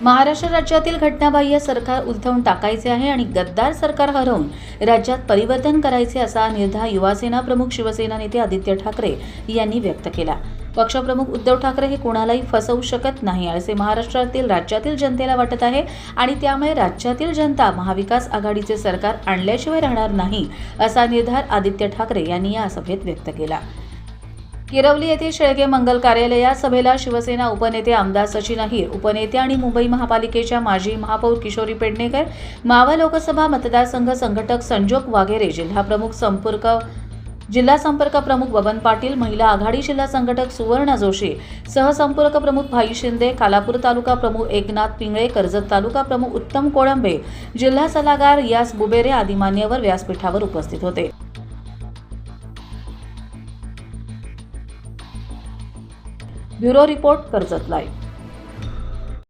महाराष्ट्र राज्यातील घटनाबाह्य सरकार उलथवून टाकायचे आहे आणि गद्दार सरकार हरवून राज्यात परिवर्तन करायचे असा निर्धार युवासेना प्रमुख शिवसेना नेते आदित्य ठाकरे यांनी व्यक्त केला. पक्षप्रमुख उद्धव ठाकरे हे कोणालाही फसवू शकत नाही. असे महाराष्ट्रातील राज्यातील जनतेला वाटत आहे आणि त्यामुळे राज्यातील जनता महाविकास आघाडीचे सरकार आणल्याशिवाय राहणार नाही असा निर्धार आदित्य ठाकरे यांनी या सभेत व्यक्त केला. किरवली येथे शेळके मंगल कार्यालय या सभेला शिवसेना उपनेते आमदार सचिन अहिर उपनेते आणि मुंबई महापालिकेच्या माजी महापौर किशोरी पेडणेकर मावळ लोकसभा मतदारसंघ संघटक संजोग वाघेरे जिल्हाप्रमुख संपर्क जिल्हा संपर्क प्रमुख बबन पाटील महिला आघाडी जिल्हा संघटक सुवर्णा जोशी सहसंपर्क प्रमुख भाई शिंदे खालापूर तालुका प्रमुख एकनाथ पिंगळे कर्जत तालुका प्रमुख उत्तम कोळंबे जिल्हा सल्लागार यास बुबेरे आदी मान्यवर व्यासपीठावर उपस्थित होते. Bureau report Karjat live.